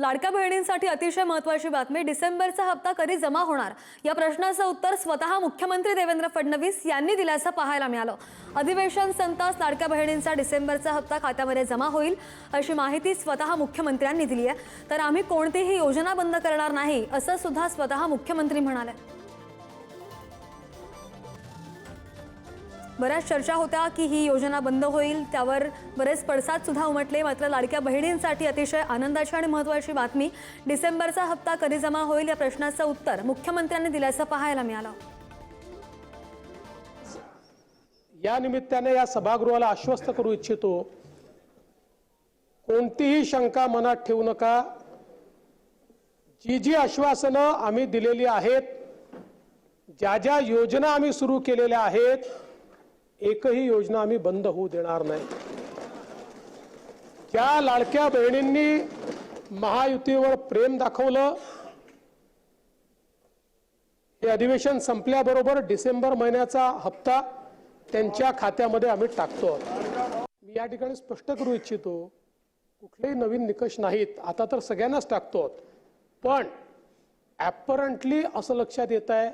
लाडक्या बहिणींसाठी अतिशय महत्वाची बातमी. डिसेंबरचा हप्ता कधी जमा होणार? या प्रश्नाचं उत्तर स्वतः मुख्यमंत्री देवेंद्र फडणवीस यांनी दिल्याचं पाहायला मिळालं. अधिवेशन संतास लाडक्या बहिणींचा डिसेंबरचा हप्ता खात्यामध्ये जमा होईल अशी माहिती स्वतः मुख्यमंत्र्यांनी दिली आहे तर आम्ही कोणतीही योजना बंद करणार नाही असं सुद्धा स्वतः मुख्यमंत्री म्हणाले. बऱ्याच चर्चा होत्या की ही योजना बंद होईल. त्यावर बरेच पडसादसुद्धा उमटले. मात्र लाडक्या बहिणींसाठी अतिशय आनंदाची आणि महत्त्वाची बातमी डिसेंबरचा हप्ता कधी जमा होईल या प्रश्नाचं उत्तर मुख्यमंत्र्यांनी दिल्याचं पाहायला मिळालं. या निमित्ताने या सभागृहाला आश्वस्त करू इच्छितो कोणतीही शंका मनात ठेवू नका. जी जी आश्वासनं आम्ही दिलेली आहेत ज्या ज्या योजना आम्ही सुरू केलेल्या आहेत एकही योजना आम्ही बंद होऊ देणार नाही. त्या लाडक्या बहिणींनी महायुतीवर प्रेम दाखवलं. हे अधिवेशन संपल्याबरोबर डिसेंबर महिन्याचा हप्ता त्यांच्या खात्यामध्ये आम्ही टाकतो. मी या ठिकाणी स्पष्ट करू इच्छितो कुठलेही नवीन निकष नाहीत. आता तर सगळ्यांनाच टाकतो. पण ॲपरंटली असं लक्षात येत आहे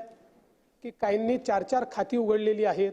की काहींनी चार चार खाती उघडलेली आहेत.